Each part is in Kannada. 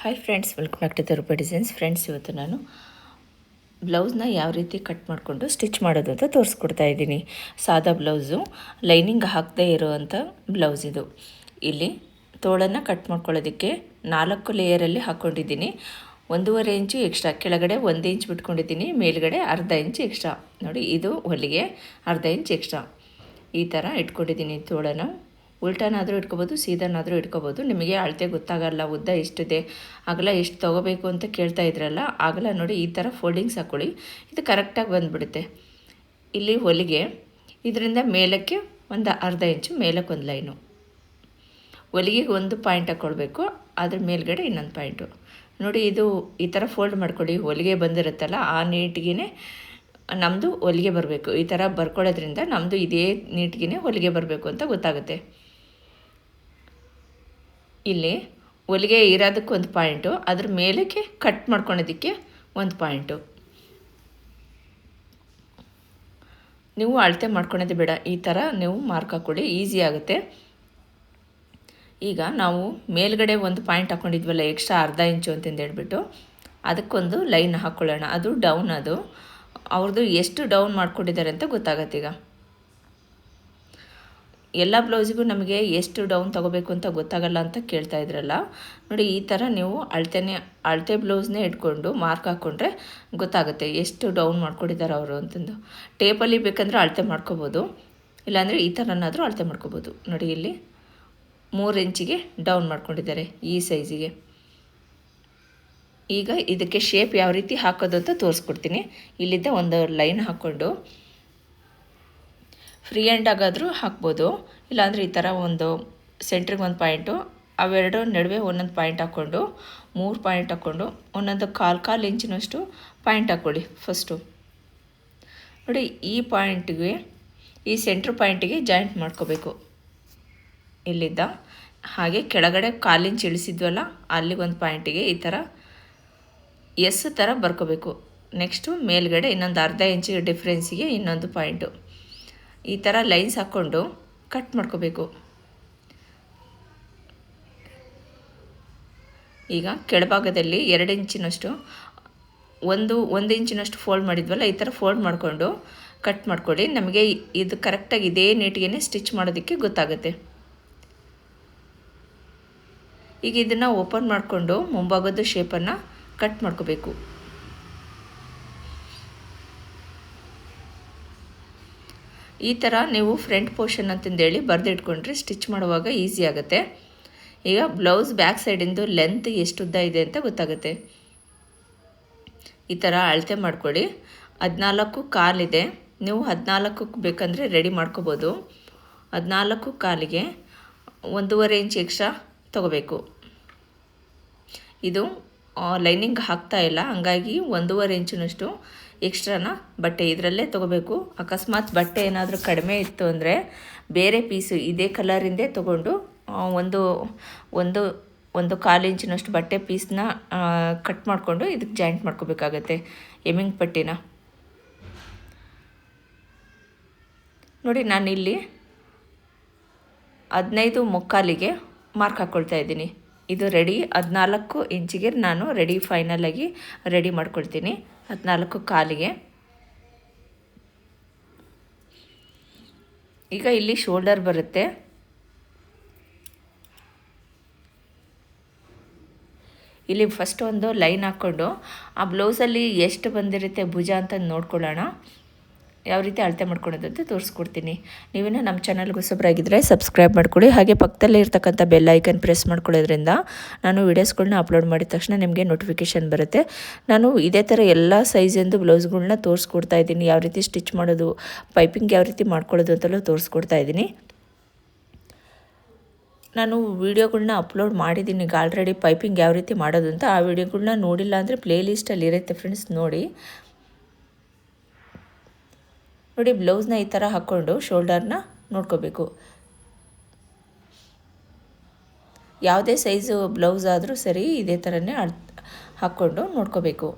Hi friends welcome back to ತರುಪ designs friends ಇವತ್ತು ನಾನು ಬ್ಲೌಸ್ನ ಯಾವ ರೀತಿ ಕಟ್ ಮಾಡಿಕೊಂಡು ಸ್ಟಿಚ್ ಮಾಡೋದು ಅಂತ ತೋರಿಸ್ಕೊಡ್ತಾ ಇದ್ದೀನಿ. ಸಾದಾ ಬ್ಲೌಸು, ಲೈನಿಂಗ್ ಹಾಕದೇ ಇರುವಂಥ ಬ್ಲೌಸ್ ಇದು. ಇಲ್ಲಿ ತೋಳನ್ನು ಕಟ್ ಮಾಡ್ಕೊಳ್ಳೋದಕ್ಕೆ ನಾಲ್ಕು ಲೇಯರಲ್ಲಿ ಹಾಕ್ಕೊಂಡಿದ್ದೀನಿ ಒಂದೂವರೆ ಇಂಚು ಎಕ್ಸ್ಟ್ರಾ ಕೆಳಗಡೆ ಒಂದು ಇಂಚ್ ಬಿಟ್ಕೊಂಡಿದ್ದೀನಿ, ಮೇಲ್ಗಡೆ ಅರ್ಧ ಇಂಚ್ ಎಕ್ಸ್ಟ್ರಾ ನೋಡಿ, ಇದು ಹೊಲಿಗೆ ಅರ್ಧ ಇಂಚ್ ಎಕ್ಸ್ಟ್ರಾ ಈ ಥರ ಇಟ್ಕೊಂಡಿದ್ದೀನಿ ತೋಳನ ಉಲ್ಟಾನಾದರೂ ಇಟ್ಕೋಬೋದು, ಸೀದಾನಾದರೂ ಇಟ್ಕೋಬೋದು. ನಿಮಗೆ ಅಳತೆ ಗೊತ್ತಾಗಲ್ಲ, ಉದ್ದ ಎಷ್ಟಿದೆ, ಅಗಲ ಎಷ್ಟು ತೊಗೋಬೇಕು ಅಂತ ಕೇಳ್ತಾ ಇದ್ರಲ್ಲ, ಅಗಲ ನೋಡಿ ಈ ಥರ ಫೋಲ್ಡಿಂಗ್ಸ್ ಹಾಕ್ಕೊಳ್ಳಿ ಇದು ಕರೆಕ್ಟಾಗಿ ಬಂದುಬಿಡುತ್ತೆ. ಇಲ್ಲಿ ಹೊಲಿಗೆ, ಇದರಿಂದ ಮೇಲಕ್ಕೆ ಒಂದು ಅರ್ಧ ಇಂಚು, ಮೇಲಕ್ಕೆ ಒಂದು ಲೈನು. ಹೊಲಿಗೆಗೆ ಒಂದು ಪಾಯಿಂಟ್ ಹಾಕ್ಕೊಳ್ಬೇಕು ಅದ್ರ ಮೇಲ್ಗಡೆ ಇನ್ನೊಂದು ಪಾಯಿಂಟು. ನೋಡಿ, ಇದು ಈ ಥರ ಫೋಲ್ಡ್ ಮಾಡ್ಕೊಳ್ಳಿ. ಹೊಲಿಗೆ ಬಂದಿರುತ್ತಲ್ಲ, ಆ ನೀಟ್ಗೆ ನಮ್ಮದು ಹೊಲಿಗೆ ಬರಬೇಕು. ಈ ಥರ ಬರ್ಕೊಳ್ಳೋದ್ರಿಂದ ನಮ್ಮದು ಇದೇ ನೀಟ್ಗೆ ಹೊಲಿಗೆ ಬರಬೇಕು ಅಂತ ಗೊತ್ತಾಗುತ್ತೆ. ಇಲ್ಲಿ ಹೊಲಿಗೆ ಇರೋದಕ್ಕೆ ಒಂದು ಪಾಯಿಂಟು, ಅದ್ರ ಮೇಲಕ್ಕೆ ಕಟ್ ಮಾಡ್ಕೊಳೋದಕ್ಕೆ ಒಂದು ಪಾಯಿಂಟು. ನೀವು ಅಳತೆ ಮಾಡ್ಕೊಳೋದು ಬೇಡ, ಈ ಥರ ನೀವು ಮಾರ್ಕ್ ಹಾಕ್ಕೊಳ್ಳಿ, ಈಸಿ ಆಗುತ್ತೆ. ಈಗ ನಾವು ಮೇಲ್ಗಡೆ ಒಂದು ಪಾಯಿಂಟ್ ಹಾಕ್ಕೊಂಡಿದ್ವಲ್ಲ ಎಕ್ಸ್ಟ್ರಾ ಅರ್ಧ ಇಂಚು ಅಂತಂದು ಹೇಳ್ಬಿಟ್ಟು, ಅದಕ್ಕೊಂದು ಲೈನ್ ಹಾಕ್ಕೊಳ್ಳೋಣ. ಅದು ಡೌನ್ ಅದು. ಅವ್ರದ್ದು ಎಷ್ಟು ಡೌನ್ ಮಾಡ್ಕೊಂಡಿದ್ದಾರೆ ಅಂತ ಗೊತ್ತಾಗತ್ತೆ ಈಗ. ಎಲ್ಲ ಬ್ಲೌಸಿಗೂ ನಮಗೆ ಎಷ್ಟು ಡೌನ್ ತೊಗೋಬೇಕು ಅಂತ ಗೊತ್ತಾಗಲ್ಲ ಅಂತ ಕೇಳ್ತಾ ಇದ್ರಲ್ಲ. ನೋಡಿ, ಈ ಥರ ನೀವು ಅಳತೆನೇ, ಅಳತೆ ಬ್ಲೌಸ್ನೇ ಇಟ್ಕೊಂಡು ಮಾರ್ಕ್ ಹಾಕ್ಕೊಂಡ್ರೆ ಗೊತ್ತಾಗುತ್ತೆ ಎಷ್ಟು ಡೌನ್ ಮಾಡ್ಕೊಂಡಿದ್ದಾರೆ ಅವರು ಅಂತಂದು. ಟೇಪಲ್ಲಿ ಬೇಕಂದ್ರೆ ಅಳತೆ ಮಾಡ್ಕೋಬೋದು, ಇಲ್ಲಾಂದರೆ ಈ ಥರನಾದರೂ ಅಳತೆ ಮಾಡ್ಕೋಬೋದು. ನೋಡಿ, ಇಲ್ಲಿ ಮೂರು ಇಂಚಿಗೆ ಡೌನ್ ಮಾಡ್ಕೊಂಡಿದ್ದಾರೆ ಈ ಸೈಜಿಗೆ. ಈಗ ಇದಕ್ಕೆ ಶೇಪ್ ಯಾವ ರೀತಿ ಹಾಕೋದು ಅಂತ ತೋರಿಸ್ಕೊಡ್ತೀನಿ. ಇಲ್ಲಿದ್ದ ಒಂದು ಲೈನ್ ಹಾಕ್ಕೊಂಡು ಫ್ರೀ ಆಗಾದರೂ ಹಾಕ್ಬೋದು. ಇಲ್ಲಾಂದರೆ ಈ ಥರ ಒಂದು ಸೆಂಟ್ರಿಗೆ ಒಂದು ಪಾಯಿಂಟು ಅವೆರಡು ನಡುವೆ ಒಂದೊಂದು ಪಾಯಿಂಟ್ ಹಾಕ್ಕೊಂಡು, ಮೂರು ಪಾಯಿಂಟ್ ಹಾಕ್ಕೊಂಡು, ಒಂದೊಂದು ಕಾಲು ಕಾಲು ಇಂಚಿನಷ್ಟು ಪಾಯಿಂಟ್ ಹಾಕ್ಕೊಳ್ಳಿ ಫಸ್ಟು ನೋಡಿ, ಈ ಪಾಯಿಂಟಿಗೆ ಈ ಸೆಂಟ್ರ್ ಪಾಯಿಂಟಿಗೆ ಜಾಯಿಂಟ್ ಮಾಡ್ಕೋಬೇಕು. ಇಲ್ಲಿದ್ದ ಹಾಗೆ ಕೆಳಗಡೆ ಕಾಲಿಂಚ್ ಇಳಿಸಿದ್ವಲ್ಲ ಅಲ್ಲಿಗೆ ಒಂದು ಪಾಯಿಂಟಿಗೆ ಈ ಥರ ಎಸ್ ಥರ ಬರ್ಕೋಬೇಕು. ನೆಕ್ಸ್ಟು ಮೇಲ್ಗಡೆ ಇನ್ನೊಂದು ಅರ್ಧ ಇಂಚಿಗೆ ಡಿಫ್ರೆನ್ಸಿಗೆ ಇನ್ನೊಂದು ಪಾಯಿಂಟು ಈ ಥರ ಲೈನ್ಸ್ ಹಾಕ್ಕೊಂಡು ಕಟ್ ಮಾಡ್ಕೋಬೇಕು. ಈಗ ಕೆಳಭಾಗದಲ್ಲಿ ಎರಡು ಇಂಚಿನಷ್ಟು, ಒಂದು ಒಂದು ಇಂಚಿನಷ್ಟು ಫೋಲ್ಡ್ ಮಾಡಿದ್ವಲ್ಲ, ಈ ಥರ ಫೋಲ್ಡ್ ಮಾಡಿಕೊಂಡು ಕಟ್ ಮಾಡ್ಕೊಳ್ಳಿ. ನಮಗೆ ಇದು ಕರೆಕ್ಟಾಗಿ ಇದೇ ನೀಟಿಗೆ ಸ್ಟಿಚ್ ಮಾಡೋದಕ್ಕೆ ಗೊತ್ತಾಗುತ್ತೆ. ಈಗ ಇದನ್ನು ಓಪನ್ ಮಾಡಿಕೊಂಡು ಮುಂಭಾಗದ ಶೇಪನ್ನು ಕಟ್ ಮಾಡ್ಕೋಬೇಕು. ಈ ಥರ ನೀವು ಫ್ರಂಟ್ ಪೋರ್ಷನ್ ಅಂತಂದೇಳಿ ಬರೆದಿಟ್ಕೊಂಡ್ರೆ ಸ್ಟಿಚ್ ಮಾಡುವಾಗ ಈಸಿ ಆಗುತ್ತೆ. ಈಗ ಬ್ಲೌಸ್ ಬ್ಯಾಕ್ ಸೈಡಿಂದು ಲೆಂತ್ ಎಷ್ಟು ಉದ್ದ ಇದೆ ಅಂತ ಗೊತ್ತಾಗುತ್ತೆ. ಈ ಥರ ಅಳತೆ ಮಾಡ್ಕೊಳ್ಳಿ. ಹದಿನಾಲ್ಕು ಕಾಲಿದೆ ನೀವು ಹದಿನಾಲ್ಕು ಬೇಕಂದರೆ ರೆಡಿ ಮಾಡ್ಕೋಬೋದು. ಹದಿನಾಲ್ಕು ಕಾಲಿಗೆ ಒಂದೂವರೆ ಇಂಚ್ ಎಕ್ಸ್ಟ್ರಾ ತೊಗೋಬೇಕು. ಇದು ಲೈನಿಂಗ್ ಹಾಕ್ತಾ ಇಲ್ಲ. ಹಂಗಾಗಿ ಒಂದೂವರೆ ಇಂಚಿನಷ್ಟು ಎಕ್ಸ್ಟ್ರಾನ ಬಟ್ಟೆ ಇದರಲ್ಲೇ ತೊಗೋಬೇಕು. ಅಕಸ್ಮಾತ್ ಬಟ್ಟೆ ಏನಾದರೂ ಕಡಿಮೆ ಇತ್ತು ಅಂದರೆ ಬೇರೆ ಪೀಸು ಇದೇ ಕಲರಿಂದೇ ತೊಗೊಂಡು ಒಂದು ಒಂದು ಒಂದು ಕಾಲು ಇಂಚಿನಷ್ಟು ಬಟ್ಟೆ ಪೀಸ್ನ ಕಟ್ ಮಾಡಿಕೊಂಡು ಇದಕ್ಕೆ ಜಾಯಿಂಟ್ ಮಾಡ್ಕೋಬೇಕಾಗತ್ತೆ. ಎಮಿಂಗ್ ಪಟ್ಟಿನ. ನೋಡಿ, ನಾನಿಲ್ಲಿ ಹದಿನೈದು ಮುಕ್ಕಾಲಿಗೆ ಮಾರ್ಕ್ ಹಾಕ್ಕೊಳ್ತಾ ಇದ್ದೀನಿ. ಇದು ರೆಡಿ ಹದಿನಾಲ್ಕು ಇಂಚಿಗೆ ನಾನು ರೆಡಿ ಫೈನಲಾಗಿ ರೆಡಿ ಮಾಡ್ಕೊಳ್ತೀನಿ. ಹದಿನಾಲ್ಕು ಕಾಲಿಗೆ. ಈಗ ಇಲ್ಲಿ ಶೋಲ್ಡರ್ ಬರುತ್ತೆ. ಇಲ್ಲಿ ಫಸ್ಟ್ ಒಂದು ಲೈನ್ ಹಾಕ್ಕೊಂಡು ಆ ಬ್ಲೌಸಲ್ಲಿ ಎಷ್ಟು ಬಂದಿರುತ್ತೆ ಭುಜ ಅಂತ ನೋಡ್ಕೊಳ್ಳೋಣ. ಯಾವ ರೀತಿ ಅಳತೆ ಮಾಡ್ಕೊಳೋದು ಅಂತ ತೋರಿಸ್ಕೊಡ್ತೀನಿ. ನೀವೇನೋ ನಮ್ಮ ಚಾನಲ್ಗೆ ಹೊಸಬ್ರಾಗಿದ್ದರೆ ಸಬ್ಸ್ಕ್ರೈಬ್ ಮಾಡ್ಕೊಳ್ಳಿ. ಹಾಗೆ ಪಕ್ಕದಲ್ಲೇ ಇರ್ತಕ್ಕಂಥ ಬೆಲ್ ಐಕನ್ ಪ್ರೆಸ್ ಮಾಡ್ಕೊಳ್ಳೋದ್ರಿಂದ ನಾನು ವೀಡಿಯೋಸ್ಗಳನ್ನ ಅಪ್ಲೋಡ್ ಮಾಡಿದ ತಕ್ಷಣ ನಿಮಗೆ ನೋಟಿಫಿಕೇಷನ್ ಬರುತ್ತೆ. ನಾನು ಇದೇ ಥರ ಎಲ್ಲ ಸೈಜಿಂದು ಬ್ಲೌಸ್ಗಳನ್ನ ತೋರಿಸ್ಕೊಡ್ತಾ ಇದ್ದೀನಿ. ಯಾವ ರೀತಿ ಸ್ಟಿಚ್ ಮಾಡೋದು ಪೈಪಿಂಗ್ ಯಾವ ರೀತಿ ಮಾಡ್ಕೊಳ್ಳೋದು ಅಂತಲೂ ತೋರಿಸ್ಕೊಡ್ತಾ ಇದ್ದೀನಿ. ನಾನು ವೀಡಿಯೋಗಳನ್ನ ಅಪ್ಲೋಡ್ ಮಾಡಿದ್ದೀನಿ. ಈಗ ಆಲ್ರೆಡಿ ಪೈಪಿಂಗ್ ಯಾವ ರೀತಿ ಮಾಡೋದು ಅಂತ ಆ ವೀಡಿಯೋಗಳನ್ನ ನೋಡಿಲ್ಲ ಅಂದರೆ ಪ್ಲೇ ಲಿಸ್ಟಲ್ಲಿ ಇರುತ್ತೆ ಫ್ರೆಂಡ್ಸ್ ನೋಡಿ. ನೋಡಿ ಬ್ಲೌಸ್ನ ಈ ಥರ ಹಾಕ್ಕೊಂಡು ಶೋಲ್ಡರ್ನ ನೋಡ್ಕೋಬೇಕು. ಯಾವುದೇ ಸೈಜು ಬ್ಲೌಸ್ ಆದರೂ ಸರಿ ಇದೇ ಥರನೇ ಹಾಕ್ಕೊಂಡು ನೋಡ್ಕೋಬೇಕು.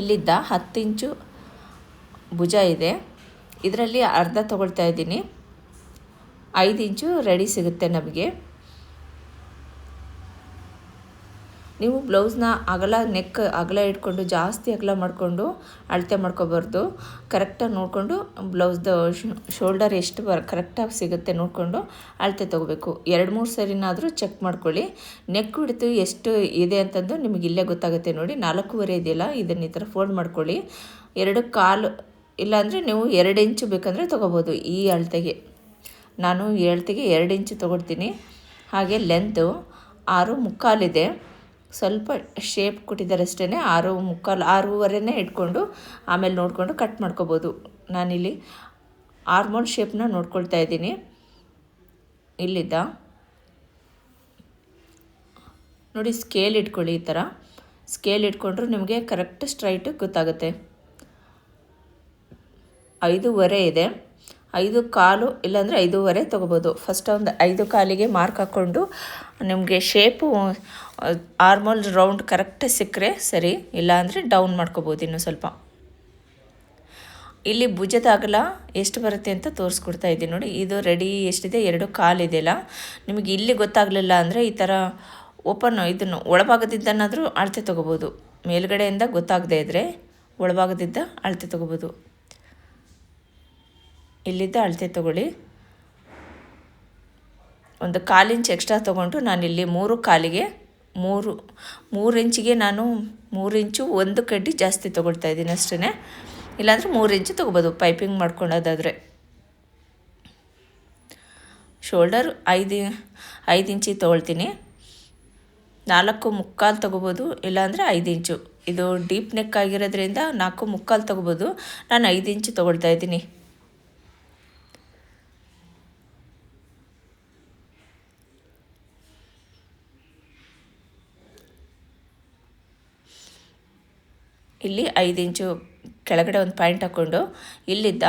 ಇಲ್ಲಿದ್ದ ಹತ್ತು ಇಂಚು ಭುಜ ಇದೆ. ಇದರಲ್ಲಿ ಅರ್ಧ ತೊಗೊಳ್ತಾ ಇದ್ದೀನಿ. ಐದು ಇಂಚು ರೆಡಿ ಸಿಗುತ್ತೆ ನಮಗೆ. ನೀವು ಬ್ಲೌಸ್ನ ಅಗಲ ನೆಕ್, ಅಗಲ ಇಟ್ಕೊಂಡು, ಜಾಸ್ತಿ ಅಗಲ ಮಾಡಿಕೊಂಡು ಅಳತೆ ಮಾಡ್ಕೋಬಾರ್ದು. ಕರೆಕ್ಟಾಗಿ ನೋಡಿಕೊಂಡು ಬ್ಲೌಸ್ದು ಶೋಲ್ಡರ್ ಎಷ್ಟು ಬರ ಕರೆಕ್ಟಾಗಿ ಸಿಗುತ್ತೆ ನೋಡಿಕೊಂಡು ಅಳತೆ ತೊಗೋಬೇಕು. ಎರಡು, ಮೂರು ಸರಿನಾದರೂ ಚೆಕ್ ಮಾಡ್ಕೊಳ್ಳಿ. ನೆಕ್ ಹಿಡಿತು ಎಷ್ಟು ಇದೆ ಅಂತಂದು ನಿಮಗೆ ಇಲ್ಲೇ ಗೊತ್ತಾಗುತ್ತೆ ನೋಡಿ. ನಾಲ್ಕೂವರೆ ಇದೆಯಲ್ಲ, ಇದನ್ನು ಈ ಥರ ಫೋಲ್ಡ್ ಮಾಡ್ಕೊಳ್ಳಿ. ಎರಡು ಕಾಲು, ಇಲ್ಲಾಂದರೆ ನೀವು ಎರಡು ಇಂಚು ಬೇಕಂದರೆ ತೊಗೋಬೋದು ಈ ಅಳತೆಗೆ. ನಾನು ಅಳತೆಗೆ ಎರಡು ಇಂಚು ತೊಗೊಳ್ತೀನಿ. ಹಾಗೆ ಲೆಂತು ಆರು ಮುಕ್ಕಾಲಿದೆ. ಸ್ವಲ್ಪ ಶೇಪ್ ಕೊಟ್ಟಿದ್ದಾರೆ ಅಷ್ಟೇ ಆರು ಮುಕ್ಕಾಲು, ಆರೂವರೆನೇ ಇಟ್ಕೊಂಡು ಆಮೇಲೆ ನೋಡಿಕೊಂಡು ಕಟ್ ಮಾಡ್ಕೋಬೋದು. ನಾನಿಲ್ಲಿ ಆರ್ಮೋಲ್ ಶೇಪ್ನ ನೋಡ್ಕೊಳ್ತಾ ಇದ್ದೀನಿ. ಇಲ್ಲಿದ್ದ. ನೋಡಿ ಸ್ಕೇಲ್ ಇಟ್ಕೊಳ್ಳಿ ಈ ಥರ. ಸ್ಕೇಲ್ ಇಟ್ಕೊಂಡ್ರು ನಿಮಗೆ ಕರೆಕ್ಟ್ ಸ್ಟ್ರೈಟ್ ಗೊತ್ತಾಗುತ್ತೆ. ಐದೂವರೆ ಇದೆ. ಐದು ಕಾಲು ಇಲ್ಲಾಂದರೆ ಐದೂವರೆ ತೊಗೋಬೋದು. ಫಸ್ಟ್ ಒಂದು ಐದು ಕಾಲಿಗೆ ಮಾರ್ಕ್ ಹಾಕ್ಕೊಂಡು ನಿಮಗೆ ಶೇಪು ಆರ್ಮೋಲ್ ರೌಂಡ್ ಕರೆಕ್ಟ್ ಸಿಕ್ಕರೆ ಸರಿ, ಇಲ್ಲಾಂದರೆ ಡೌನ್ ಮಾಡ್ಕೋಬೋದು ಇನ್ನೂ ಸ್ವಲ್ಪ. ಇಲ್ಲಿ ಭುಜದ ಅಗಲ ಎಷ್ಟು ಬರುತ್ತೆ ಅಂತ ತೋರಿಸ್ಕೊಡ್ತಾ ಇದ್ದೀನಿ ನೋಡಿ. ಇದು ರೆಡಿ ಎಷ್ಟಿದೆ? ಎರಡು ಕಾಲಿದೆಯಲ್ಲ. ನಿಮಗೆ ಇಲ್ಲಿ ಗೊತ್ತಾಗಲಿಲ್ಲ ಅಂದರೆ ಈ ಥರ ಓಪನ್ ಇದನ್ನು ಒಳಭಾಗದಿಂದನಾದರೂ ಅಳತೆ ತೊಗೋಬೋದು. ಮೇಲುಗಡೆಯಿಂದ ಗೊತ್ತಾಗದೇ ಇದ್ದರೆ ಒಳಭಾಗದಿಂದ ಅಳತೆ ತೊಗೋಬೋದು. ಇಲ್ಲಿದ್ದ ಅಳತೆ ತೊಗೊಳ್ಳಿ. ಒಂದು ಕಾಲು ಇಂಚ್ ಎಕ್ಸ್ಟ್ರಾ ತೊಗೊಂಡು ನಾನಿಲ್ಲಿ ಮೂರು ಕಾಲಿಗೆ ಮೂರು ಮೂರು ಇಂಚಿಗೆ ನಾನು ಮೂರು ಇಂಚು ಒಂದು ಕಡ್ಡಿ ಜಾಸ್ತಿ ತೊಗೊಳ್ತಾ ಇದ್ದೀನಿ ಅಷ್ಟೇ ಇಲ್ಲಾಂದರೆ ಮೂರು ಇಂಚು ತೊಗೋಬೋದು ಪೈಪಿಂಗ್ ಮಾಡ್ಕೊಳ್ಳೋದಾದರೆ ಶೋಲ್ಡರ್ ಐದು ಐದು ಇಂಚಿ ತೊಗೊಳ್ತೀನಿ. ನಾಲ್ಕು ಮುಕ್ಕಾಲು ತೊಗೋಬೋದು, ಇಲ್ಲಾಂದರೆ ಐದು ಇಂಚು. ಇದು ಡೀಪ್ ನೆಕ್ ಆಗಿರೋದ್ರಿಂದ ನಾಲ್ಕು ಮುಕ್ಕಾಲು ತೊಗೋಬೋದು. ನಾನು ಐದು ಇಂಚು ತೊಗೊಳ್ತಾ ಇದ್ದೀನಿ. ಇಲ್ಲಿ ಐದು ಇಂಚು ಕೆಳಗಡೆ ಒಂದು ಪಾಯಿಂಟ್ ಹಾಕ್ಕೊಂಡು ಇಲ್ಲಿದ್ದ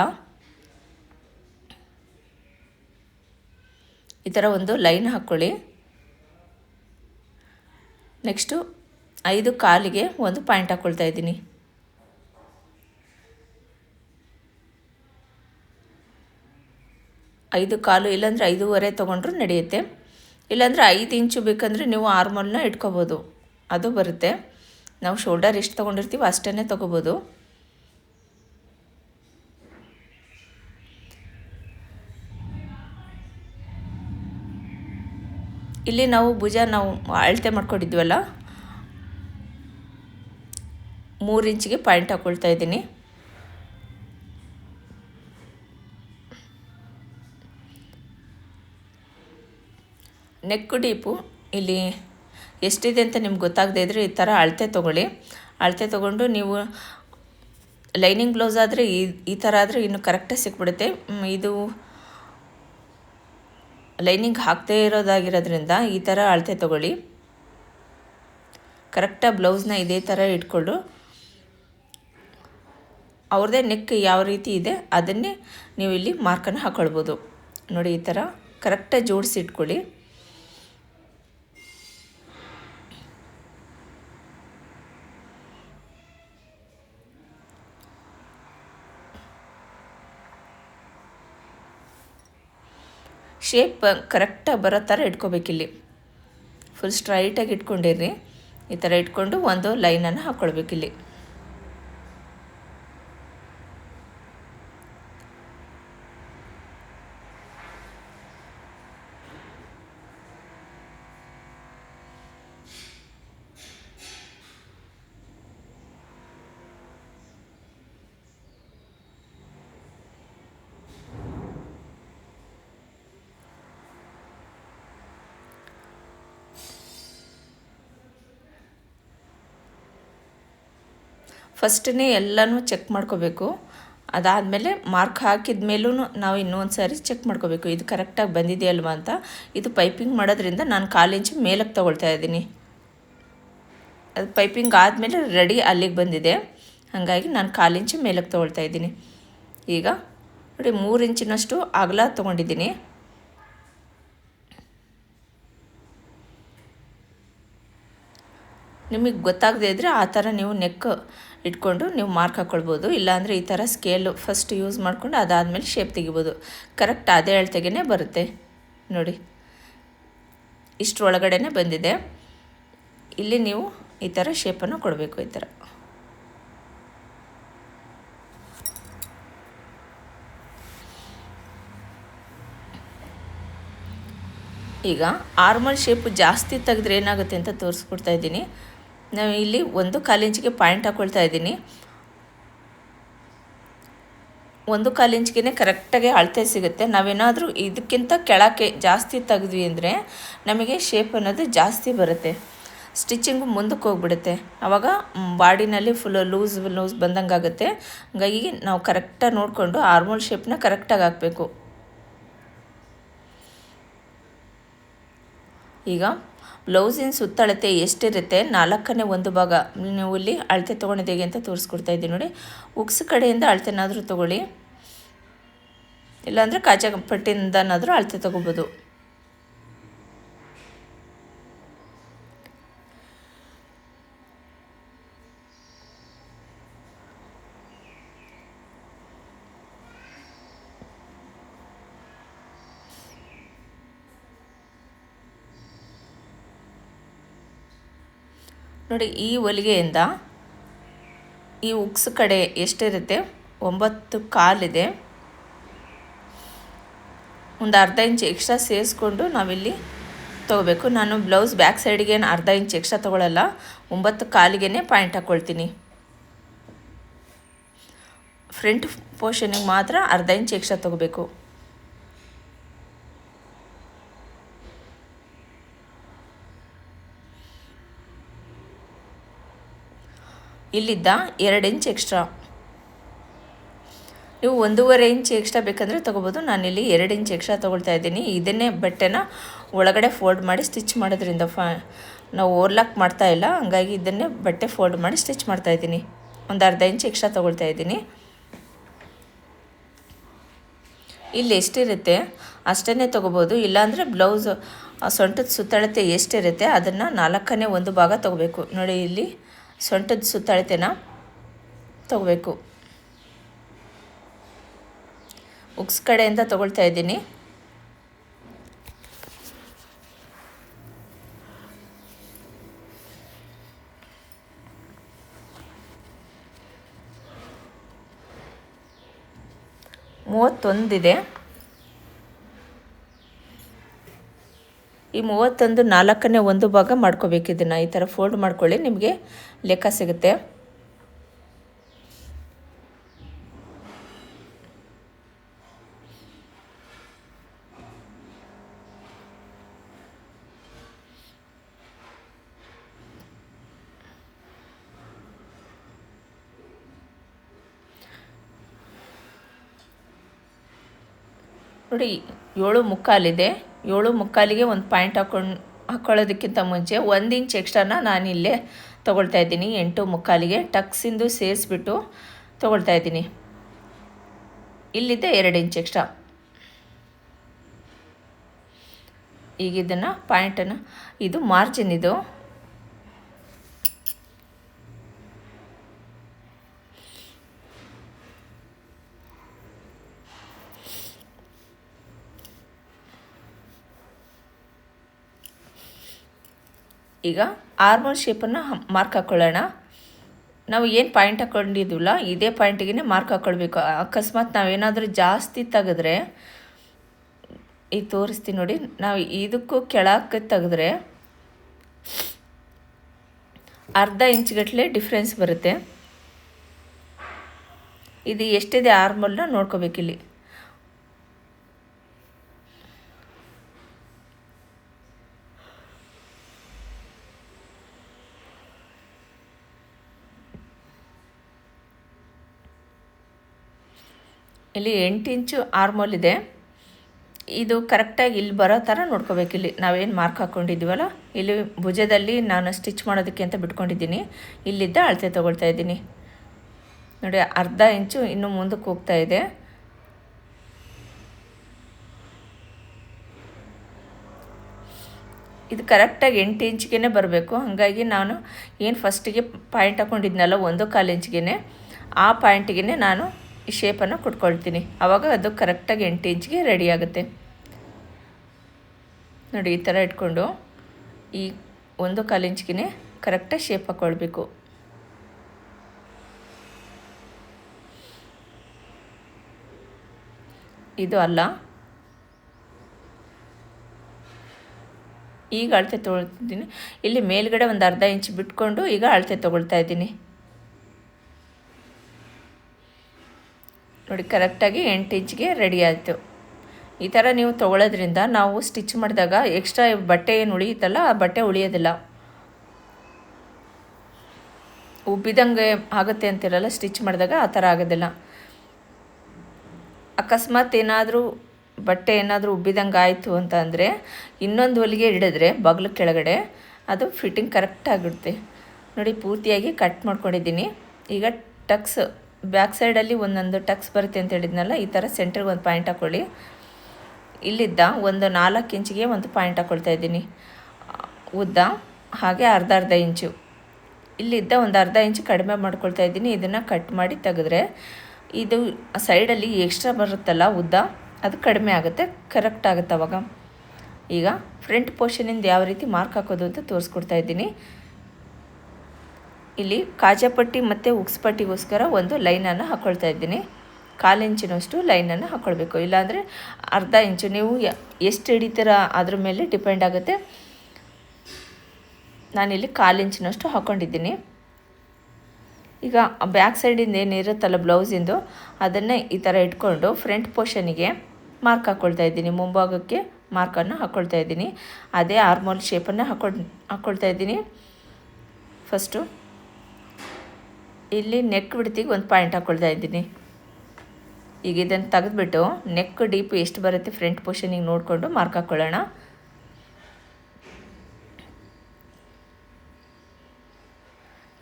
ಈ ಥರ ಒಂದು ಲೈನ್ ಹಾಕ್ಕೊಳ್ಳಿ. ನೆಕ್ಸ್ಟು ಐದು ಕಾಲಿಗೆ ಒಂದು ಪಾಯಿಂಟ್ ಹಾಕ್ಕೊಳ್ತಾ ಇದ್ದೀನಿ. ಐದು ಕಾಲು ಇಲ್ಲಾಂದರೆ ಐದೂವರೆ ತೊಗೊಂಡ್ರೂ ನಡೆಯುತ್ತೆ. ಇಲ್ಲಾಂದರೆ ಐದು ಇಂಚು ಬೇಕಂದರೆ ನೀವು ಆರ್ಮಲ್ನ ಇಟ್ಕೋಬೋದು. ಅದು ಬರುತ್ತೆ. ನಾವು ಶೋಲ್ಡರ್ ಎಷ್ಟು ತೊಗೊಂಡಿರ್ತೀವೋ ಅಷ್ಟನ್ನೇ ತೊಗೋಬೋದು. ಇಲ್ಲಿ ನಾವು ಭುಜ ನಾವು ಅಳತೆ ಮಾಡ್ಕೊಂಡಿದ್ವಲ್ಲ? ಮೂರು ಇಂಚಿಗೆ ಪಾಯಿಂಟ್ ಹಾಕ್ಕೊಳ್ತಾ ಇದ್ದೀನಿ. ನೆಕ್ ಡೀಪು ಇಲ್ಲಿ ಎಷ್ಟಿದೆ ಅಂತ ನಿಮ್ಗೆ ಗೊತ್ತಾಗದೇ ಇದ್ದರೆ ಈ ಥರ ಅಳತೆ ತೊಗೊಳ್ಳಿ. ಅಳತೆ ತೊಗೊಂಡು ನೀವು ಲೈನಿಂಗ್ ಬ್ಲೌಸ್ ಆದರೆ ಈ ಈ ಥರ ಆದರೆ ಇನ್ನು ಕರೆಕ್ಟಾಗಿ ಸಿಕ್ಬಿಡುತ್ತೆ. ಇದು ಲೈನಿಂಗ್ ಹಾಕದೇ ಇರೋದಾಗಿರೋದ್ರಿಂದ ಈ ಥರ ಅಳತೆ ತೊಗೊಳ್ಳಿ. ಕರೆಕ್ಟಾಗಿ ಬ್ಲೌಸ್ನ ಇದೇ ಥರ ಇಟ್ಕೊಂಡು ಅವ್ರದ್ದೇ ನೆಕ್ ಯಾವ ರೀತಿ ಇದೆ ಅದನ್ನೇ ನೀವು ಇಲ್ಲಿ ಮಾರ್ಕನ್ನು ಹಾಕ್ಕೊಳ್ಬೋದು ನೋಡಿ ಈ ಥರ ಕರೆಕ್ಟಾಗಿ ಜೋಡಿಸಿ ಇಟ್ಕೊಳ್ಳಿ. ಶೇಪ್ ಕರೆಕ್ಟಾಗಿ ಬರೋ ಥರ ಇಟ್ಕೋಬೇಕಿಲ್ಲಿ ಫುಲ್ ಸ್ಟ್ರೈಟಾಗಿ ಇಟ್ಕೊಂಡಿರಿ ಈ ಥರ ಇಟ್ಕೊಂಡು ಒಂದು ಲೈನನ್ನು ಹಾಕ್ಕೊಳ್ಬೇಕಿಲ್ಲಿ ಫಸ್ಟೇ ಎಲ್ಲನೂ ಚೆಕ್ ಮಾಡ್ಕೋಬೇಕು. ಅದಾದಮೇಲೆ ಮಾರ್ಕ್ ಹಾಕಿದ ಮೇಲೂ ನಾವು ಇನ್ನೊಂದು ಸಾರಿ ಚೆಕ್ ಮಾಡ್ಕೋಬೇಕು. ಇದು ಕರೆಕ್ಟಾಗಿ ಬಂದಿದೆಯಲ್ವಾ ಅಂತ. ಇದು ಪೈಪಿಂಗ್ ಮಾಡೋದ್ರಿಂದ ನಾನು ಕಾಲು ಇಂಚು ಮೇಲಕ್ಕೆ ತೊಗೊಳ್ತಾ ಇದ್ದೀನಿ. ಅದು ಪೈಪಿಂಗ್ ಆದಮೇಲೆ ರೆಡಿ ಅಲ್ಲಿಗೆ ಬಂದಿದೆ. ಹಾಗಾಗಿ ನಾನು ಕಾಲು ಇಂಚು ಮೇಲಕ್ಕೆ ತೊಗೊಳ್ತಾ ಇದ್ದೀನಿ. ಈಗ ನೋಡಿ, ಮೂರು ಇಂಚಿನಷ್ಟು ಅಗಲ ತೊಗೊಂಡಿದ್ದೀನಿ. ನಿಮಗೆ ಗೊತ್ತಾಗದೇ ಇದ್ದರೆ ಆ ಥರ ನೀವು ನೆಕ್ ಇಟ್ಕೊಂಡು ನೀವು ಮಾರ್ಕ್ ಹಾಕ್ಕೊಳ್ಬೋದು ಇಲ್ಲಾಂದರೆ ಈ ಥರ ಸ್ಕೇಲು ಫಸ್ಟ್ ಯೂಸ್ ಮಾಡಿಕೊಂಡು ಅದಾದಮೇಲೆ ಶೇಪ್ ತೆಗಿಬೋದು. ಕರೆಕ್ಟ್ ಅದೇ ಅಳತೆಗೆ ಬರುತ್ತೆ. ನೋಡಿ. ಇಷ್ಟು ಒಳಗಡೆನೇ ಬಂದಿದೆ. ಇಲ್ಲಿ ನೀವು ಈ ಥರ ಶೇಪನ್ನು ಕೊಡಬೇಕು ಈ ಥರ. ಈಗ ಆರ್ಮಲ್ ಶೇಪ್ ಜಾಸ್ತಿ ತೆಗೆದ್ರೆ ಏನಾಗುತ್ತೆ ಅಂತ ತೋರಿಸ್ಕೊಡ್ತಾ ಇದ್ದೀನಿ. ನಾವು ಇಲ್ಲಿ ಒಂದು ಕಾಲಿಂಚಿಗೆ ಪಾಯಿಂಟ್ ಹಾಕ್ಕೊಳ್ತಾ ಇದ್ದೀನಿ. ಒಂದು ಕಾಲಿಂಚಿಗೆ ಕರೆಕ್ಟಾಗಿ ಅಳತೆ ಸಿಗುತ್ತೆ. ನಾವೇನಾದರೂ ಇದಕ್ಕಿಂತ ಕೆಳಕ್ಕೆ ಜಾಸ್ತಿ ತೆಗೆದ್ವಿ ಅಂದರೆ ನಮಗೆ ಶೇಪ್ ಅನ್ನೋದು ಜಾಸ್ತಿ ಬರುತ್ತೆ. ಸ್ಟಿಚಿಂಗು ಮುಂದಕ್ಕೆ ಹೋಗ್ಬಿಡುತ್ತೆ. ಆವಾಗ ಬಾಡಿನಲ್ಲಿ ಫುಲ್ ಲೂಸ್ ಲೂಸ್ ಬಂದಂಗೆ ಆಗುತ್ತೆ ಹಂಗಾಗಿ ನಾವು ಕರೆಕ್ಟಾಗಿ ನೋಡಿಕೊಂಡು ಆರ್ಮೋಲ್ ಶೇಪ್ನ ಕರೆಕ್ಟಾಗಿ ಹಾಕಬೇಕು. ಈಗ ಬ್ಲೌಸಿನ ಸುತ್ತಳತೆ ಎಷ್ಟಿರುತ್ತೆ? ನಾಲ್ಕನೇ ಒಂದು ಭಾಗ. ನೀವು ಇಲ್ಲಿ ಅಳತೆ ತೊಗೊಂಡಿದ್ದೀವಿ ಅಂತ ತೋರಿಸ್ಕೊಡ್ತಾ ಇದ್ದೀನಿ ನೋಡಿ. ಉಕ್ಸ್ ಕಡೆಯಿಂದ ಅಳತೆನಾದರೂ ತೊಗೊಳ್ಳಿ. ಇಲ್ಲಾಂದರೆ ಕಾಜಾ ಪಟ್ಟಿಯಿಂದನಾದರೂ ಅಳತೆ ತೊಗೋಬೋದು. ನೋಡಿ, ಈ ಹೊಲಿಗೆಯಿಂದ ಈ ಉಕ್ಸ್ ಕಡೆ ಎಷ್ಟಿರುತ್ತೆ? ಒಂಬತ್ತು ಕಾಲಿದೆ. ಒಂದು ಅರ್ಧ ಇಂಚ್ ಎಕ್ಸ್ಟ್ರಾ ಸೇರಿಸ್ಕೊಂಡು ನಾವಿಲ್ಲಿ ತೊಗೋಬೇಕು. ನಾನು ಬ್ಲೌಸ್ ಬ್ಯಾಕ್ ಸೈಡಿಗೆ ಅರ್ಧ ಇಂಚ್ ಎಕ್ಸ್ಟ್ರಾ ತೊಗೊಳಲ್ಲ. ಒಂಬತ್ತು ಕಾಲಿಗೆ ಪಾಯಿಂಟ್ ಹಾಕ್ಕೊಳ್ತೀನಿ ಫ್ರಂಟ್ ಪೋರ್ಷನಿಗೆ ಮಾತ್ರ ಅರ್ಧ ಇಂಚ್ ಎಕ್ಸ್ಟ್ರಾ ತೊಗೋಬೇಕು. ಇಲ್ಲಿದ್ದ ಎರಡು ಇಂಚ್ ಎಕ್ಸ್ಟ್ರಾ ನೀವು ಒಂದೂವರೆ ಇಂಚ್ ಎಕ್ಸ್ಟ್ರಾ ಬೇಕಂದರೆ ತೊಗೋಬೋದು. ನಾನಿಲ್ಲಿ ಎರಡು ಇಂಚ್ ಎಕ್ಸ್ಟ್ರಾ ತೊಗೊಳ್ತಾ ಇದ್ದೀನಿ. ಇದನ್ನೇ ಬಟ್ಟೆನ ಒಳಗಡೆ ಫೋಲ್ಡ್ ಮಾಡಿ ಸ್ಟಿಚ್ ಮಾಡೋದ್ರಿಂದ ಫ, ನಾವು ಓರ್ಲಾಕ್ ಮಾಡ್ತಾ ಇಲ್ಲ. ಹಂಗಾಗಿ ಇದನ್ನೇ ಬಟ್ಟೆ ಫೋಲ್ಡ್ ಮಾಡಿ ಸ್ಟಿಚ್ ಮಾಡ್ತಾ ಇದ್ದೀನಿ. ಒಂದು ಅರ್ಧ ಇಂಚ್ ಎಕ್ಸ್ಟ್ರಾ ತೊಗೊಳ್ತಾ ಇದ್ದೀನಿ. ಇಲ್ಲಿ ಎಷ್ಟಿರುತ್ತೆ? ಅಷ್ಟೇ ತೊಗೋಬೋದು. ಇಲ್ಲಾಂದರೆ ಬ್ಲೌಸ್ ಸೊಂಟದ ಸುತ್ತಳತೆ ಎಷ್ಟಿರುತ್ತೆ, ಅದನ್ನು ನಾಲ್ಕನೇ ಒಂದು ಭಾಗ ತೊಗೋಬೇಕು. ನೋಡಿ ಇಲ್ಲಿ. ಸೊಂಟದ ಸುತ್ತಳತೆನ ತಗೋಬೇಕು. ಉಕ್ಸ್ ಕಡೆಯಿಂದ ತಗೊಳ್ತಾ ಇದ್ದೀನಿ. ಮೂವತ್ತೊಂದಿದೆ. ಈ ಮೂವತ್ತೊಂದು ನಾಲ್ಕನೇ ಒಂದು ಭಾಗ ಮಾಡ್ಕೋಬೇಕು ಇದನ್ನು ಈ ಥರ ಫೋಲ್ಡ್ ಮಾಡ್ಕೊಳ್ಳಿ ನಿಮಗೆ ಲೆಕ್ಕ ಸಿಗುತ್ತೆ. ನೋಡಿ ಏಳು ಮುಕ್ಕಾಲಿದೆ. ಏಳು ಮುಕ್ಕಾಲಿಗೆ ಒಂದು ಪಾಯಿಂಟ್ ಹಾಕೊಂಡು ಹಾಕ್ಕೊಳ್ಳೋದಕ್ಕಿಂತ ಮುಂಚೆ ಒಂದು ಇಂಚ್ ಎಕ್ಸ್ಟ್ರಾನ ನಾನು ಇಲ್ಲೇ ತೊಗೊಳ್ತಾ ಇದ್ದೀನಿ. ಎಂಟು ಮುಕ್ಕಾಲಿಗೆ ಟಕ್ಸಿಂದು ಸೇರಿಸ್ಬಿಟ್ಟು ತೊಗೊಳ್ತಾ ಇದ್ದೀನಿ. ಇಲ್ಲಿದ್ದೆ ಎರಡು ಇಂಚ್ ಎಕ್ಸ್ಟ್ರಾ. ಈಗ ಇದನ್ನು ಪಾಯಿಂಟನ್ನು, ಇದು ಮಾರ್ಜಿನ್ ಇದು. ಈಗ ಆರ್ಮಲ್ ಶೇಪನ್ನು ಮಾರ್ಕ್ ಹಾಕ್ಕೊಳ್ಳೋಣ ನಾವು ಏನು ಪಾಯಿಂಟ್ ಹಾಕ್ಕೊಂಡಿದ್ವಲ್ಲ ಇದೇ ಪಾಯಿಂಟಿಗೆ ಮಾರ್ಕ್ ಹಾಕ್ಕೊಳ್ಬೇಕು ಅಕಸ್ಮಾತ್ ನಾವೇನಾದರೂ ಜಾಸ್ತಿ ತೆಗೆದ್ರೆ, ಈ ತೋರಿಸ್ತೀನಿ ನೋಡಿ, ನಾವು ಇದಕ್ಕೂ ಕೆಳಕ್ಕೆ ತೆಗೆದ್ರೆ ಅರ್ಧ ಇಂಚ್ಗಟ್ಟಲೆ ಡಿಫ್ರೆನ್ಸ್ ಬರುತ್ತೆ. ಇದು ಎಷ್ಟಿದೆ ಆರ್ಮಲ್ನ ನೋಡ್ಕೋಬೇಕಿಲ್ಲಿ. ಇಲ್ಲಿ ಎಂಟು ಇಂಚು ಆರ್ಮೋಲ್ ಇದೆ. ಇದು ಕರೆಕ್ಟಾಗಿ ಇಲ್ಲಿ ಬರೋ ಥರ ನೋಡ್ಕೋಬೇಕು. ಇಲ್ಲಿ ನಾವೇನು ಮಾರ್ಕ್ ಹಾಕ್ಕೊಂಡಿದ್ದೀವಲ್ಲ ಇಲ್ಲಿ ಭುಜದಲ್ಲಿ ನಾನು ಸ್ಟಿಚ್ ಮಾಡೋದಕ್ಕೆ ಅಂತ ಬಿಟ್ಕೊಂಡಿದ್ದೀನಿ. ಇಲ್ಲಿದ್ದ ಅಳತೆ ತೊಗೊಳ್ತಾ ಇದ್ದೀನಿ. ನೋಡಿ, ಅರ್ಧ ಇಂಚು ಇನ್ನೂ ಮುಂದಕ್ಕೆ ಹೋಗ್ತಾ ಇದೆ. ಇದು ಕರೆಕ್ಟಾಗಿ ಎಂಟು ಇಂಚ್ಗೆ ಬರಬೇಕು. ಹಾಗಾಗಿ ನಾನು ಏನು ಫಸ್ಟಿಗೆ ಪಾಯಿಂಟ್ ಹಾಕ್ಕೊಂಡಿದ್ನಲ್ಲ ಒಂದು ಕಾಲು ಇಂಚ್ಗೆ ಆ ಪಾಯಿಂಟಿಗೆ ನಾನು ಈ ಶೇಪನ್ನು ಕೊಟ್ಕೊಳ್ತೀನಿ ಆವಾಗ ಅದು ಕರೆಕ್ಟಾಗಿ ಎಂಟು ಇಂಚ್ಗೆ ರೆಡಿ ಆಗುತ್ತೆ. ನೋಡಿ, ಈ ಥರ ಇಟ್ಕೊಂಡು ಈ ಒಂದು ಕಾಲು ಇಂಚ್ಗೆ ಕರೆಕ್ಟಾಗಿ ಶೇಪ್ ಹಾಕ್ಕೊಳ್ಬೇಕು ಇದು ಅಲ್ಲ. ಈಗ ಅಳತೆ ತೊಗೊಳ್ತಿದ್ದೀನಿ. ಇಲ್ಲಿ ಮೇಲ್ಗಡೆ ಒಂದು ಅರ್ಧ ಇಂಚ್ ಬಿಟ್ಕೊಂಡು ಈಗ ಅಳತೆ ತೊಗೊಳ್ತಾ ಇದ್ದೀನಿ. ನೋಡಿ, ಕರೆಕ್ಟಾಗಿ ಎಂಟು ಇಂಚ್ಗೆ ರೆಡಿ ಆಯಿತು. ಈ ಥರ ನೀವು ತೊಗೊಳೋದ್ರಿಂದ ನಾವು ಸ್ಟಿಚ್ ಮಾಡಿದಾಗ ಎಕ್ಸ್ಟ್ರಾ ಬಟ್ಟೆ ಏನು ಉಳಿಯುತ್ತಲ್ಲ, ಆ ಬಟ್ಟೆ ಉಳಿಯೋದಿಲ್ಲ. ಉಬ್ಬಿದಂಗೆ ಆಗುತ್ತೆ ಅಂತಿರಲ್ಲ ಸ್ಟಿಚ್ ಮಾಡಿದಾಗ ಆ ಥರ ಆಗೋದಿಲ್ಲ. ಅಕಸ್ಮಾತ್ ಏನಾದರೂ ಬಟ್ಟೆ ಏನಾದರೂ ಉಬ್ಬಿದಂಗೆ ಆಯಿತು ಅಂತ ಅಂದರೆ ಇನ್ನೊಂದು ಹೊಲಿಗೆ ಹಿಡಿದ್ರೆ ಬಗ್ಲು ಕೆಳಗಡೆ, ಅದು ಫಿಟ್ಟಿಂಗ್ ಕರೆಕ್ಟ್ ಆಗಿರುತ್ತೆ ನೋಡಿ, ಪೂರ್ತಿಯಾಗಿ ಕಟ್ ಮಾಡ್ಕೊಂಡಿದ್ದೀನಿ. ಈಗ ಟಕ್ಸ್ ಬ್ಯಾಕ್ ಸೈಡಲ್ಲಿ ಒಂದೊಂದು ಟಕ್ಸ್ ಬರುತ್ತೆ ಅಂತ ಹೇಳಿದ್ನಲ್ಲ, ಈ ಥರ ಸೆಂಟ್ರಿಗೆ ಒಂದು ಪಾಯಿಂಟ್ ಹಾಕ್ಕೊಳ್ಳಿ ಇಲ್ಲಿದ್ದ ಒಂದು ನಾಲ್ಕು ಇಂಚಿಗೆ ಒಂದು ಪಾಯಿಂಟ್ ಹಾಕ್ಕೊಳ್ತಾ ಇದ್ದೀನಿ. ಉದ್ದ ಹಾಗೆ ಅರ್ಧ ಅರ್ಧ ಇಂಚು ಇಲ್ಲಿದ್ದ ಒಂದು ಅರ್ಧ ಇಂಚು ಕಡಿಮೆ ಮಾಡ್ಕೊಳ್ತಾ ಇದ್ದೀನಿ, ಇದನ್ನು ಕಟ್ ಮಾಡಿ ತೆಗೆದ್ರೆ ಇದು ಸೈಡಲ್ಲಿ ಎಕ್ಸ್ಟ್ರಾ ಬರುತ್ತಲ್ಲ ಉದ್ದ, ಅದು ಕಡಿಮೆ ಆಗುತ್ತೆ ಕರೆಕ್ಟ್ ಆಗುತ್ತೆ ಅವಾಗ. ಈಗ ಫ್ರಂಟ್ ಪೋರ್ಷನಿಂದ ಯಾವ ರೀತಿ ಮಾರ್ಕ್ ಹಾಕೋದು ಅಂತ ತೋರಿಸ್ಕೊಡ್ತಾ ಇದ್ದೀನಿ. ಇಲ್ಲಿ ಕಾಜಾಪಟ್ಟಿ ಮತ್ತು ಉಕ್ಸ್ಪಟ್ಟಿಗೋಸ್ಕರ ಒಂದು ಲೈನನ್ನು ಹಾಕ್ಕೊಳ್ತಾ ಇದ್ದೀನಿ. ಕಾಲಿಂಚಿನಷ್ಟು ಲೈನನ್ನು ಹಾಕ್ಕೊಳ್ಬೇಕು ಇಲ್ಲಾಂದರೆ ಅರ್ಧ ಇಂಚು. ನೀವು ಎಷ್ಟು ಹಿಡಿತೀರ ಅದ್ರ ಮೇಲೆ ಡಿಪೆಂಡ್ ಆಗುತ್ತೆ. ನಾನಿಲ್ಲಿ ಕಾಲು ಇಂಚಿನಷ್ಟು ಹಾಕ್ಕೊಂಡಿದ್ದೀನಿ ಈಗ ಬ್ಯಾಕ್ ಸೈಡಿಂದ ಏನಿರುತ್ತಲ್ಲ ಬ್ಲೌಸಿಂದು, ಅದನ್ನು ಈ ಥರ ಇಟ್ಕೊಂಡು ಫ್ರಂಟ್ ಪೋರ್ಷನಿಗೆ ಮಾರ್ಕ್ ಹಾಕ್ಕೊಳ್ತಾ ಇದ್ದೀನಿ. ಮುಂಭಾಗಕ್ಕೆ ಮಾರ್ಕನ್ನು ಹಾಕ್ಕೊಳ್ತಾ ಇದ್ದೀನಿ. ಅದೇ ಆರ್ಮೋಲ್ ಶೇಪನ್ನು ಹಾಕ್ಕೊಂಡು ಹಾಕ್ಕೊಳ್ತಾ ಇದ್ದೀನಿ. ಫಸ್ಟು ಇಲ್ಲಿ ನೆಕ್ ಬಿಡ್ತಿಗೆ ಒಂದು ಪಾಯಿಂಟ್ ಹಾಕ್ಕೊಳ್ತಾ ಇದ್ದೀನಿ. ಈಗ ಇದನ್ನು ತೆಗೆದ್ಬಿಟ್ಟು ನೆಕ್ ಡೀಪ್ ಎಷ್ಟು ಬರುತ್ತೆ ಫ್ರಂಟ್ ಪೋರ್ಷನಿಗೆ ನೋಡಿಕೊಂಡು ಮಾರ್ಕ್ ಹಾಕ್ಕೊಳ್ಳೋಣ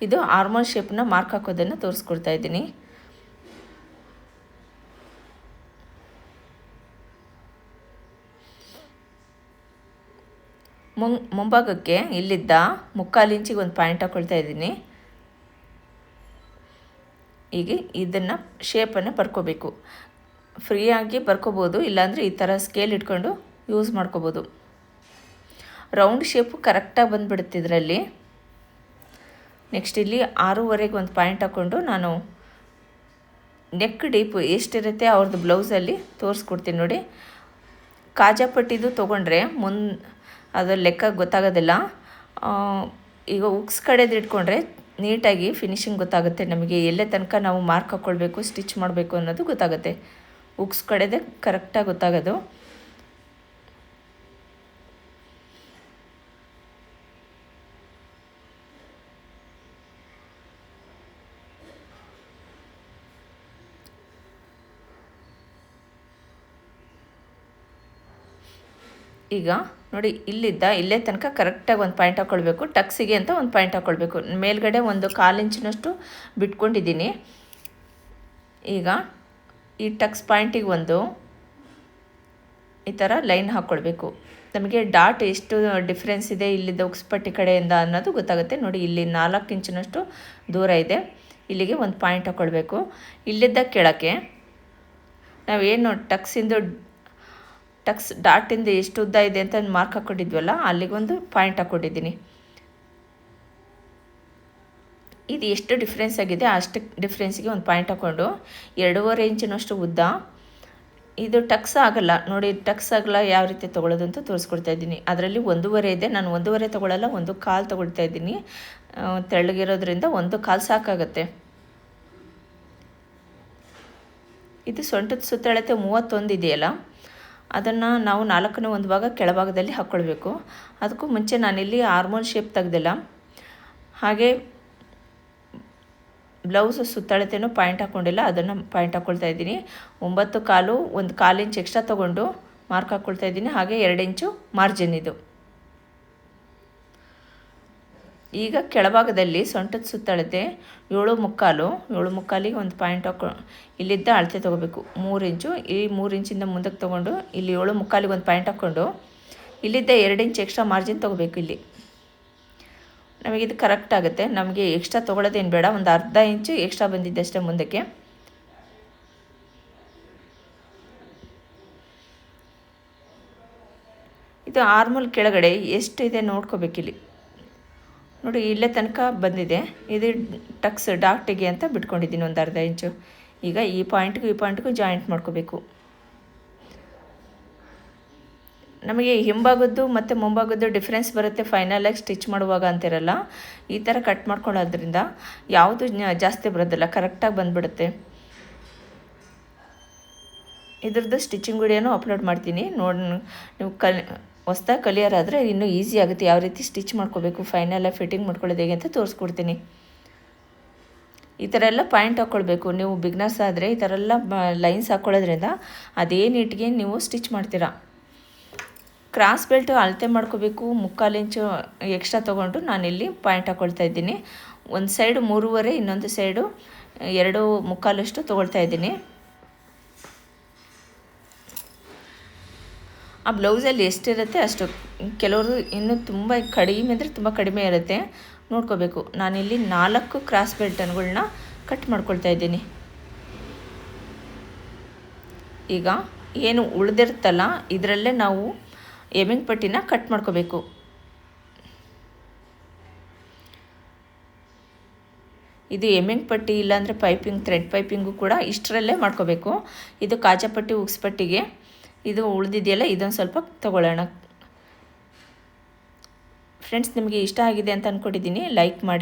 ಇದು ಆರ್ಮೋಲ್ ಶೇಪ್ನ ಮಾರ್ಕ್ ಹಾಕೋದನ್ನು ತೋರಿಸ್ಕೊಡ್ತಾ ಇದ್ದೀನಿ. ಮುಂ ಮುಂಭಾಗಕ್ಕೆ ಇಲ್ಲಿದ್ದ ಮುಕ್ಕಾಲು ಇಂಚಿಗೆ ಒಂದು ಪಾಯಿಂಟ್ ಹಾಕ್ಕೊಳ್ತಾ ಇದ್ದೀನಿ. ಹೀಗೆ ಇದನ್ನು ಶೇಪನ್ನು ಬರ್ಕೋಬೇಕು ಫ್ರೀಯಾಗಿ ಬರ್ಕೋಬೋದು ಇಲ್ಲಾಂದರೆ ಈ ಥರ ಸ್ಕೇಲ್ ಇಟ್ಕೊಂಡು ಯೂಸ್ ಮಾಡ್ಕೋಬೋದು. ರೌಂಡ್ ಶೇಪು ಕರೆಕ್ಟಾಗಿ ಬಂದುಬಿಡುತ್ತೆ ಇದರಲ್ಲಿ. ನೆಕ್ಸ್ಟ್ ಇಲ್ಲಿ ಆರೂವರೆಗೆ ಒಂದು ಪಾಯಿಂಟ್ ಹಾಕ್ಕೊಂಡು ನಾನು ನೆಕ್ ಡೀಪು ಎಷ್ಟಿರುತ್ತೆ ಅವ್ರದ್ದು ಬ್ಲೌಸಲ್ಲಿ ತೋರಿಸ್ಕೊಡ್ತೀನಿ ನೋಡಿ. ಕಾಜಾಪಟ್ಟಿದು ತೊಗೊಂಡ್ರೆ ಮುನ್ ಅದರ ಲೆಕ್ಕ ಗೊತ್ತಾಗೋದಿಲ್ಲ. ಈಗ ಉಕ್ಸ್ ಕಡೆದು ಇಟ್ಕೊಂಡ್ರೆ ನೀಟಾಗಿ ಫಿನಿಶಿಂಗ್ ಗೊತ್ತಾಗುತ್ತೆ. ನಮಗೆ ಎಲ್ಲೇ ತನಕ ನಾವು ಮಾರ್ಕ್ ಹಾಕ್ಕೊಳ್ಬೇಕು ಸ್ಟಿಚ್ ಮಾಡಬೇಕು ಅನ್ನೋದು ಗೊತ್ತಾಗುತ್ತೆ. ಉಕ್ಸ್ ಕಡೆದೇ ಕರೆಕ್ಟಾಗಿ ಗೊತ್ತಾಗೋದು. ಈಗ ನೋಡಿ, ಇಲ್ಲಿದ್ದ, ಇಲ್ಲೇ ತನಕ ಕರೆಕ್ಟಾಗಿ ಒಂದು ಪಾಯಿಂಟ್ ಹಾಕ್ಕೊಳ್ಬೇಕು ಟಕ್ಸಿಗೆ ಅಂತ ಒಂದು ಪಾಯಿಂಟ್ ಹಾಕ್ಕೊಳ್ಬೇಕು ಮೇಲ್ಗಡೆ ಒಂದು ಕಾಲು ಇಂಚಿನಷ್ಟು ಬಿಟ್ಕೊಂಡಿದ್ದೀನಿ. ಈಗ ಈ ಟಕ್ಸ್ ಪಾಯಿಂಟಿಗೆ ಒಂದು ಈ ಥರ ಲೈನ್ ಹಾಕ್ಕೊಳ್ಬೇಕು ನಮಗೆ ಡಾಟ್ ಎಷ್ಟು ಡಿಫ್ರೆನ್ಸ್ ಇದೆ ಇಲ್ಲಿದ್ದ ಉಕ್ಸ್ಪಟ್ಟಿ ಕಡೆಯಿಂದ ಅನ್ನೋದು ಗೊತ್ತಾಗುತ್ತೆ. ನೋಡಿ, ಇಲ್ಲಿ ನಾಲ್ಕು ಇಂಚಿನಷ್ಟು ದೂರ ಇದೆ. ಇಲ್ಲಿಗೆ ಒಂದು ಪಾಯಿಂಟ್ ಹಾಕ್ಕೊಳ್ಬೇಕು ಇಲ್ಲಿದ್ದ ಕೆಳಕ್ಕೆ ನಾವೇನು ಟಕ್ಸಿಂದು ಟಕ್ಸ್ ಡಾಟಿಂದ ಎಷ್ಟು ಉದ್ದ ಇದೆ ಅಂತ ಮಾರ್ಕ್ ಹಾಕ್ಕೊಂಡಿದ್ವಲ್ಲ ಅಲ್ಲಿಗೊಂದು ಪಾಯಿಂಟ್ ಹಾಕ್ಕೊಂಡಿದ್ದೀನಿ ಇದು ಎಷ್ಟು ಡಿಫ್ರೆನ್ಸ್ ಆಗಿದೆ, ಅಷ್ಟು ಡಿಫ್ರೆನ್ಸ್ಗೆ ಒಂದು ಪಾಯಿಂಟ್ ಹಾಕ್ಕೊಂಡು ಎರಡೂವರೆ ಇಂಚಿನಷ್ಟು ಉದ್ದ. ಇದು ಟಕ್ಸ್ ಆಗಲ್ಲ, ನೋಡಿ, ಟಕ್ಸ್ ಆಗಲ್ಲ, ಯಾವ ರೀತಿ ತೊಗೊಳೋದು ಅಂತ ತೋರಿಸ್ಕೊಡ್ತಾ ಇದ್ದೀನಿ. ಅದರಲ್ಲಿ ಒಂದೂವರೆ ಇದೆ, ನಾನು ಒಂದೂವರೆ ತೊಗೊಳ್ಳಲ್ಲ, ಒಂದು ಕಾಲು ತೊಗೊಳ್ತಾ ಇದ್ದೀನಿ. ತೆಳ್ಳಗಿರೋದ್ರಿಂದ ಒಂದು ಕಾಲು ಸಾಕಾಗತ್ತೆ. ಇದು ಸೊಂಟದ ಸುತ್ತಳತೆ ಮೂವತ್ತೊಂದು ಇದೆಯಲ್ಲ ಅದನ್ನು ನಾವು ನಾಲ್ಕನೇ ಒಂದು ಭಾಗ ಕೆಳಭಾಗದಲ್ಲಿ ಹಾಕ್ಕೊಳ್ಬೇಕು ಅದಕ್ಕೂ ಮುಂಚೆ ನಾನಿಲ್ಲಿ ಹಾರ್ಮೋನ್ ಶೇಪ್ ತೆಗ್ದಿಲ್ಲ. ಹಾಗೆ ಬ್ಲೌಸ್ ಸುತ್ತಳತೆಯೂ ಪಾಯಿಂಟ್ ಹಾಕ್ಕೊಂಡಿಲ್ಲ ಅದನ್ನು ಪಾಯಿಂಟ್ ಹಾಕ್ಕೊಳ್ತಾ ಇದ್ದೀನಿ. ಒಂಬತ್ತು ಕಾಲು, ಒಂದು ಕಾಲು ಇಂಚ್ ಎಕ್ಸ್ಟ್ರಾ ತೊಗೊಂಡು ಮಾರ್ಕ್ ಹಾಕ್ಕೊಳ್ತಾ ಇದ್ದೀನಿ. ಹಾಗೆ ಎರಡು ಇಂಚು ಮಾರ್ಜಿನ್ ಇದು. ಈಗ ಕೆಳಭಾಗದಲ್ಲಿ ಸೊಂಟದ ಸುತ್ತಳತೆ ಏಳು ಮುಕ್ಕಾಲು, ಏಳು ಮುಕ್ಕಾಲಿಗೆ ಒಂದು ಪಾಯಿಂಟ್ ಹಾಕೊ, ಇಲ್ಲಿದ್ದ ಅಳತೆ ತೊಗೋಬೇಕು. ಮೂರು ಇಂಚು, ಈ ಮೂರು ಇಂಚಿಂದ ಮುಂದಕ್ಕೆ ತೊಗೊಂಡು, ಇಲ್ಲಿ ಏಳು ಮುಕ್ಕಾಲಿಗೆ ಒಂದು ಪಾಯಿಂಟ್ ಹಾಕ್ಕೊಂಡು, ಇಲ್ಲಿದ್ದ ಎರಡು ಇಂಚ್ ಎಕ್ಸ್ಟ್ರಾ ಮಾರ್ಜಿನ್ ತೊಗೋಬೇಕು ಇಲ್ಲಿ. ನಮಗಿದು ಕರೆಕ್ಟ್ ಆಗುತ್ತೆ. ನಮಗೆ ಎಕ್ಸ್ಟ್ರಾ ತೊಗೊಳೋದೇನು ಬೇಡ. ಒಂದು ಅರ್ಧ ಇಂಚು ಎಕ್ಸ್ಟ್ರಾ ಬಂದಿದ್ದಷ್ಟೇ ಮುಂದಕ್ಕೆ. ಇದು ಆರ್ಮಲ್ ಕೆಳಗಡೆ ಎಷ್ಟಿದೆ ನೋಡ್ಕೋಬೇಕಿಲ್ಲಿ. ನೋಡಿ, ಇಲ್ಲೇ ತನಕ ಬಂದಿದೆ. ಇದು ಟಕ್ಸ್ ಡಾಕ್ಟಿಗೆ ಅಂತ ಬಿಟ್ಕೊಂಡಿದ್ದೀನಿ ಒಂದು ಅರ್ಧ ಇಂಚು. ಈಗ ಈ ಪಾಯಿಂಟ್ಗೂ ಈ ಪಾಯಿಂಟ್ಗೂ ಜಾಯಿಂಟ್ ಮಾಡ್ಕೋಬೇಕು. ನಮಗೆ ಹಿಂಭಾಗದ್ದು ಮತ್ತು ಮುಂಭಾಗದ್ದು ಡಿಫ್ರೆನ್ಸ್ ಬರುತ್ತೆ ಫೈನಲಾಗಿ ಸ್ಟಿಚ್ ಮಾಡುವಾಗ ಅಂತಿರಲ್ಲ. ಈ ಥರ ಕಟ್ ಮಾಡ್ಕೊಳ್ಳೋದ್ರಿಂದ ಯಾವುದು ಜಾಸ್ತಿ ಬರೋದಿಲ್ಲ, ಕರೆಕ್ಟಾಗಿ ಬಂದುಬಿಡುತ್ತೆ. ಇದ್ರದ್ದು ಸ್ಟಿಚಿಂಗ್ ವಿಡಿಯೋನೂ ಅಪ್ಲೋಡ್ ಮಾಡ್ತೀನಿ. ನೋಡಿ, ನೀವು ಕಲ್ ಹೊಸ್ದಾಗಿ ಕಲಿಯೋರಾದರೆ ಇನ್ನೂ ಈಸಿ ಆಗುತ್ತೆ. ಯಾವ ರೀತಿ ಸ್ಟಿಚ್ ಮಾಡ್ಕೋಬೇಕು ಫೈನಲ್ಲ ಫಿಟ್ಟಿಂಗ್ ಮಾಡ್ಕೊಳ್ಳೋದು ಹೇಗೆ ಅಂತ ತೋರಿಸ್ಕೊಡ್ತೀನಿ. ಈ ಥರ ಎಲ್ಲ ಪಾಯಿಂಟ್ ಹಾಕ್ಕೊಳ್ಬೇಕು. ನೀವು ಬಿಗ್ನರ್ಸ್ ಆದರೆ ಈ ಥರ ಎಲ್ಲ ಲೈನ್ಸ್ ಹಾಕ್ಕೊಳ್ಳೋದ್ರಿಂದ ಅದೇ ನೀವು ಸ್ಟಿಚ್ ಮಾಡ್ತೀರಾ. ಕ್ರಾಸ್ ಬೆಲ್ಟು ಅಳತೆ ಮಾಡ್ಕೋಬೇಕು. ಮುಕ್ಕಾಲು ಇಂಚು ಎಕ್ಸ್ಟ್ರಾ ತೊಗೊಂಡು ನಾನಿಲ್ಲಿ ಪಾಯಿಂಟ್ ಹಾಕ್ಕೊಳ್ತಾ ಇದ್ದೀನಿ. ಒಂದು ಸೈಡು ಮೂರುವರೆ, ಇನ್ನೊಂದು ಸೈಡು ಎರಡು ಮುಕ್ಕಾಲಷ್ಟು ತೊಗೊಳ್ತಾ ಇದ್ದೀನಿ. ಆ ಬ್ಲೌಸಲ್ಲಿ ಎಷ್ಟಿರುತ್ತೆ ಅಷ್ಟು ಕೆಲವರು ಇನ್ನೂ ತುಂಬ ಕಡಿಮೆ ಅಂದರೆ ತುಂಬ ಕಡಿಮೆ ಇರುತ್ತೆ. ನೋಡ್ಕೋಬೇಕು. ನಾನಿಲ್ಲಿ ನಾಲ್ಕು ಕ್ರಾಸ್ ಬೆಲ್ಟನ್ಗಳನ್ನ ಕಟ್ ಮಾಡ್ಕೊಳ್ತಾ ಇದ್ದೀನಿ. ಈಗ ಏನು ಉಳಿದಿರುತ್ತಲ್ಲ ಇದರಲ್ಲೇ ನಾವು ಎಮಿಂಗ್ ಪಟ್ಟಿನ ಕಟ್ ಮಾಡ್ಕೋಬೇಕು. ಇದು ಎಮ್ಮಿಂಗ್ ಪಟ್ಟಿ ಇಲ್ಲಾಂದರೆ ಪೈಪಿಂಗ್ ಥ್ರೆಡ್ ಪೈಪಿಂಗು ಕೂಡ ಇಷ್ಟರಲ್ಲೇ ಮಾಡ್ಕೋಬೇಕು. ಇದು ಕಾಜಾಪಟ್ಟಿ ಉಕ್ಸ್ ಪಟ್ಟಿಗೆ ಇದು ಉಳಿದಿದೆಯಲ್ಲ ಇದೊಂದು ಸ್ವಲ್ಪ ತಗೊಳ್ಳೋಣ. ಫ್ರೆಂಡ್ಸ್ ನಿಮಗೆ ಇಷ್ಟ ಆಗಿದೆ ಅಂತ ಅಂದ್ಕೊಂಡಿದ್ದೀನಿ ಲೈಕ್ ಮಾಡಿ.